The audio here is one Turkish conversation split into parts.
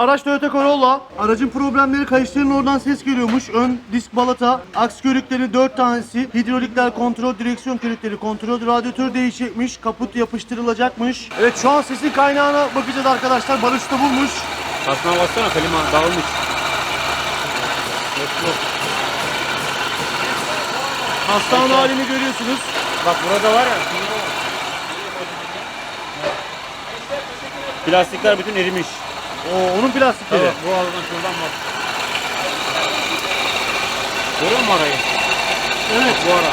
Araç Toyota Corolla. Aracın problemleri kayışların oradan ses geliyormuş. Ön disk balata, aks körükleri 4 tanesi, hidrolikler kontrol, direksiyon körükleri kontrol, radyatör değişecekmiş, kaput yapıştırılacakmış. Evet şu an sesin kaynağına bakacağız arkadaşlar. Barış da bulmuş. Kasma baksana klima dağılmış. Hastane halini görüyorsunuz. Bak burada var ya. Plastikler bütün erimiş. Oo, onun plastikleri. Evet. Bu aradan şuradan bak. Görüyor musun arayı? Evet. Bu ara.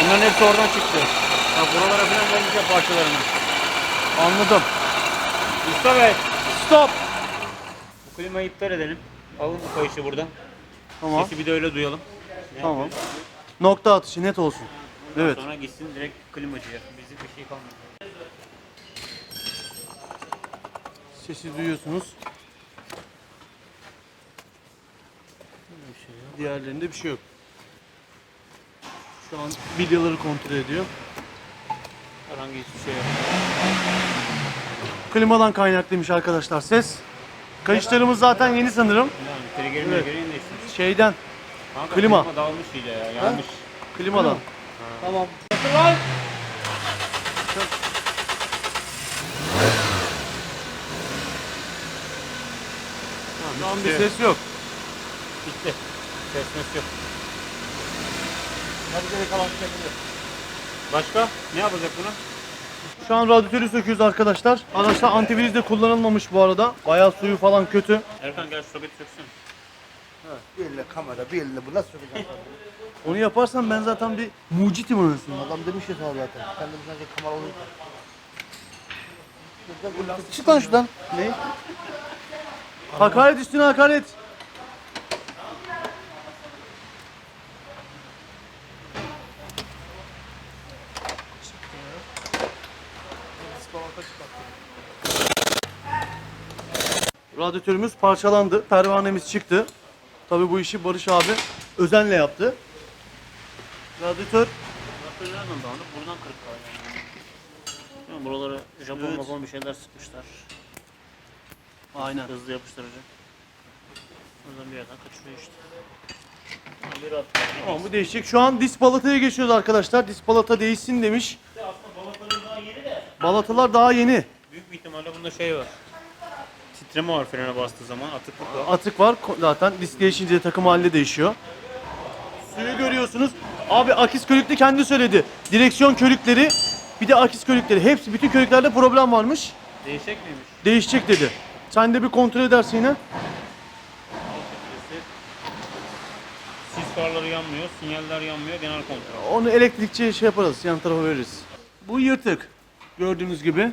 Bunların hepsi oradan çıktı. Bak buralara falan vermiş ya parçalarını. Anladım. Usta Bey. Stop. Bu klimayı iptal edelim. Alın bu kayışı buradan. Tamam. Sesi bir de öyle duyalım. Ne Tamam. yapıyoruz? Nokta atışı net olsun. Evet. Sonra gitsin direkt klimacıya. Bizim bir şey kalmadı. Sesi duyuyorsunuz. Diğerlerinde bir şey yok. Şu an bilyaları kontrol ediyor. Herhangi hiçbir şey yok. Klimadan kaynaklıymış arkadaşlar ses. Kayışlarımız zaten yeni sanırım. Yani trigger'in Evet. Şeyden, Kanka, Klima. dağılmış iyice ya. Yanmış. klimadan. Tamam. Şu an bir ses yok. Bitti. Sesmesi yok. Hadi geri kalan Başka? Ne yapacak bunu? Şu an radyatörü söküyoruz arkadaşlar. Araçta antiviriz de kullanılmamış bu arada. Bayağı suyu falan kötü. Erkan gel şu soketi söksün. Bir elle kamera, bir elle bu nasıl söyleyeceğim? Onu yaparsan ben zaten bir mucitim anasını. Adam demiş ya sana zaten. Sen de sadece kamera olur. Çık lan şuradan. Ne? Hakaret üstüne hakaret. Radyatörümüz parçalandı. Pervanemiz çıktı. Tabii bu işi Barış abi özenle yaptı. Radyatör Burası nereden dağınık? Buradan kırık. Yani buralara Japon Evet. Bir şeyler sıkmışlar. Aynen. Hızlı yapıştırıcı. Buradan bir yerden kaçırıyor işte. Bir at. Tamam bu değişecek. Şu an disk balataya geçiyoruz arkadaşlar. Disk balata değişsin demiş. Aslında balataların daha yeni de. Balatalar daha yeni. Büyük bir ihtimalle bunda şey var. Titreme var frene bastığı zaman atıklık var. Atık var. Zaten disk değişince de takım halinde değişiyor. Suyu görüyorsunuz. Abi akis körükte kendi söyledi. Direksiyon körükleri bir de akis körükleri. Hepsi bütün körüklerde problem varmış. Değişecek miymiş? Değişecek dedi. Sen de bir kontrol edersin yine. Sis farları yanmıyor, sinyaller yanmıyor, genel kontrol. Onu elektrikçiye şey yaparız. Yan tarafa veririz. Bu yırtık. Gördüğünüz gibi.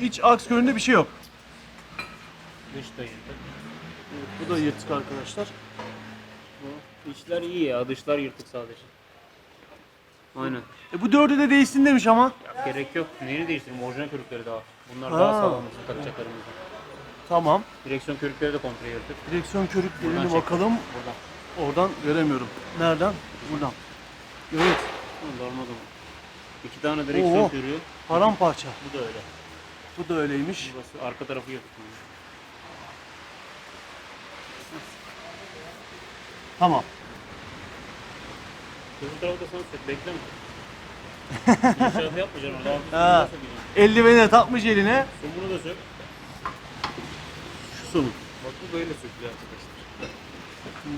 İç aks köründe bir şey yok. Dış da yırtık. Bu da yırtık arkadaşlar. İçler iyi ya, dışlar yırtık sadece. Aynen. E bu dördü de değişsin demiş ama. Gerek yok. Neyini değiştireyim? Orijinal körükleri daha. Bunlar Ha. daha sağlam bizim takacaklarımızdan. Tamam. Direksiyon körükleri de kontrol yırtık. Direksiyon Buradan körüklerine çek. bakalım. Buradan. Oradan göremiyorum. Nereden? Buradan. Evet. Normal zaman. İki tane direksiyon Oo. körüğü. Paramparça. Bu da öyle. Bu da öyleymiş. Burası arka tarafı yırtık. Tamam. Öbür tarafı da sana. Bekleme. İnşaatı yapmayacaksın orada. Ha. sümünü sökeceksin. Eldiveni de takmış eline. Sümünü de sök. Şu sonu. Bak bu böyle sökülüyor arkadaşlar.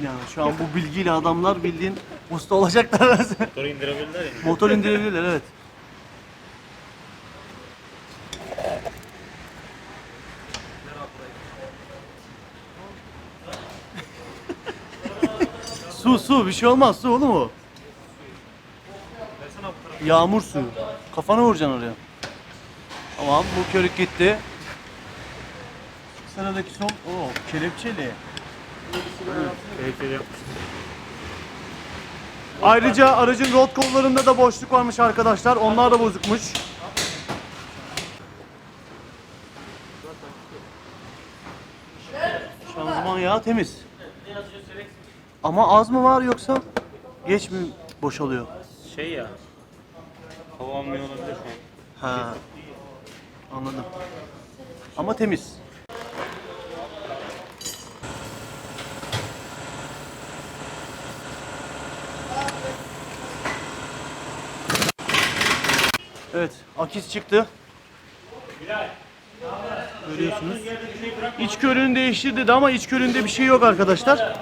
Yani şu an bu bilgiyle adamlar bildiğin usta olacaklar. Motoru indirebilirler ya. Motor indirebilirler evet. su su bir şey olmaz su oğlum o. Yağmur suyu. Kafana vuracaksın oraya. Tamam bu körük gitti. Sıradaki son o kelepçeli. Yapmış. Ayrıca aracın rot kollarında da boşluk varmış arkadaşlar. Onlar da bozukmuş. Şanzıman yağı temiz. Ama az mı var yoksa geç mi boşalıyor? Şey ya. Hava almıyor olabilir şu an. Ha. Anladım. ama temiz. Evet, akis çıktı. Görüyorsunuz. İç körüğünü değiştir dedi ama iç körüğünde bir şey yok arkadaşlar.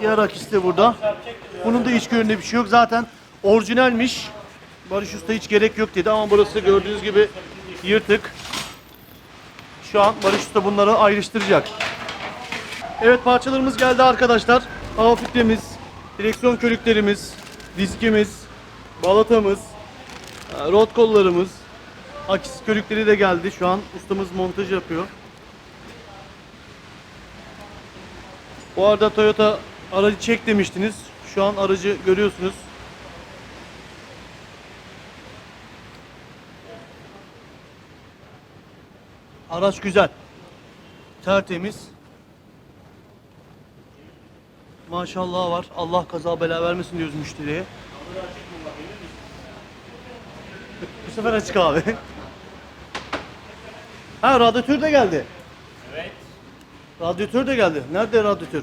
Diğer akis de burada. Bunun da iç körüğünde bir şey yok. Zaten orijinalmiş. Barış Usta hiç gerek yok dedi ama burası gördüğünüz gibi yırtık. Şu an Barış Usta bunları ayrıştıracak. Evet parçalarımız geldi arkadaşlar. Hava filtremiz, direksiyon körüklerimiz, diskimiz, balatamız, e, rot kollarımız, akis körükleri de geldi. Şu an ustamız montaj yapıyor. Bu arada Toyota aracı çek demiştiniz. Şu an aracı görüyorsunuz. Araç güzel. Tertemiz. Maşallah var. Allah kaza bela vermesin diyoruz müşteriye. Bu sefer açık abi. Ha radyatör de geldi. Evet. Radyatör de geldi. Nerede radyatör?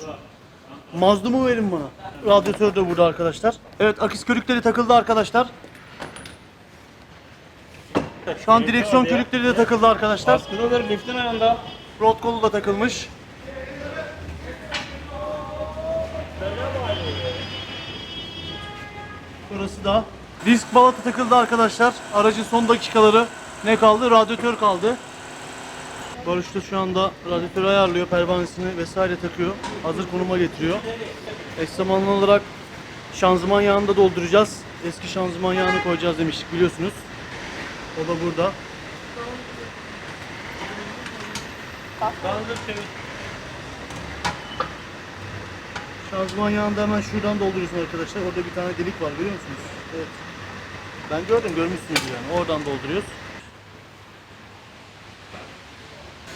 Mazlumu verin bana. Radyatör de burada arkadaşlar. Evet akis körükleri takıldı arkadaşlar. Şu an direksiyon körükleri de takıldı arkadaşlar. Askıdadır liftin ayağında. Rot kolu da takılmış. Burası da. Disk balata takıldı arkadaşlar. Aracın son dakikaları ne kaldı? Radyatör kaldı. Barış da şu anda radyatörü ayarlıyor, pervanesini vesaire takıyor. Hazır konuma getiriyor. Eş zamanlı olarak şanzıman yağını da dolduracağız. Eski şanzıman yağını koyacağız demiştik biliyorsunuz. O da burada. Kaldır çevir. Şanzıman yağını da hemen şuradan dolduruyorsun arkadaşlar. Orada bir tane delik var görüyor musunuz? Evet. Ben gördüm görmüşsünüz yani. Oradan dolduruyoruz.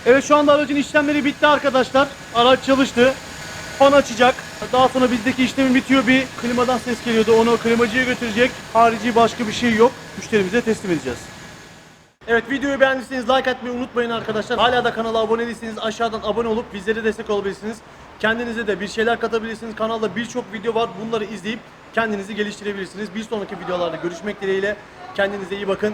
Evet şu anda aracın işlemleri bitti arkadaşlar. Araç çalıştı. Fan açacak. Daha sonra bizdeki işlemi bitiyor. Bir klimadan ses geliyordu. Onu klimacıya götürecek. Harici başka bir şey yok. Müşterimize teslim edeceğiz. Evet videoyu beğendiyseniz like atmayı unutmayın arkadaşlar. Hala da kanala abone değilseniz aşağıdan abone olup bizlere destek olabilirsiniz. Kendinize de bir şeyler katabilirsiniz. Kanalda birçok video var. Bunları izleyip kendinizi geliştirebilirsiniz. Bir sonraki videolarda görüşmek dileğiyle. Kendinize iyi bakın.